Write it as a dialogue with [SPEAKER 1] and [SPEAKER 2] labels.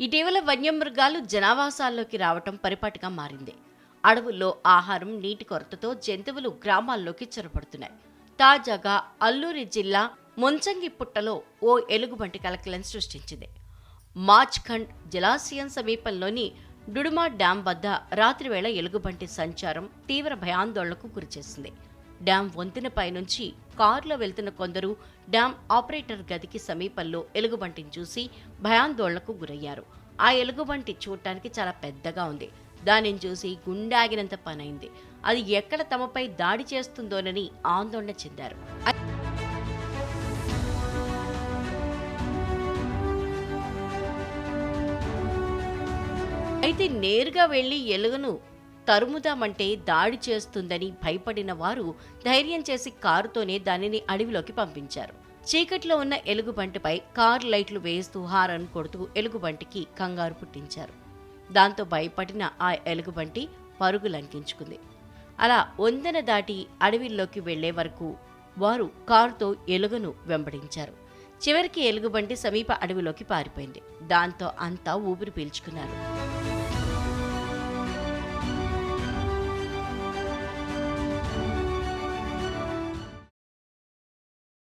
[SPEAKER 1] ఇటీవల వన్యమృగాలు జనావాసాల్లోకి రావటం పరిపాటిగా మారింది. అడవుల్లో ఆహారం నీటి కొరతతో జంతువులు గ్రామాల్లోకి చొరబడుతున్నాయి. తాజాగా అల్లూరి జిల్లా ముంచంగి పుట్టలో ఓ ఎలుగుబంటి కలకలం సృష్టించింది. మాచ్ఖండ్ జలాశయం సమీపంలోని డుడుమా డ్యాం వద్ద రాత్రివేళ ఎలుగుబంటి సంచారం తీవ్ర భయాందోళనకు గురిచేసింది. డ్యాం వంతెనపై నుంచి కారులో వెళ్తున్న కొందరు డ్యాం ఆపరేటర్ గదికి సమీపంలో ఎలుగుబంటిని చూసి భయాందోళనకు గురయ్యారు. ఆ ఎలుగుబంటి చూడటానికి చాలా పెద్దగా ఉంది. దానిని చూసి గుండాగినంత పనైంది. అది ఎక్కడ తమపై దాడి చేస్తుందోనని ఆందోళన చెందారు. అయితే నేరుగా వెళ్ళి ఎలుగును తరుముదామంటే దాడి చేస్తుందని భయపడిన వారు ధైర్యం చేసి కారుతోనే దానిని అడవిలోకి పంపించారు. చీకట్లో ఉన్న ఎలుగుబంటిపై కారు లైట్లు వేస్తూ హారన్ కొడుతూ ఎలుగుబంటికి కంగారు పుట్టించారు. దాంతో భయపడిన ఆ ఎలుగుబంటి పరుగు లంకించుకుంది అలా వందెన దాటి అడవిలోకి వెళ్ళే వరకు వారు కారుతో ఎలుగును వెంబడించారు. చివరికి ఎలుగుబంటి సమీప అడవిలోకి పారిపోయింది. దాంతో అంతా ఊపిరి పీల్చుకున్నారు.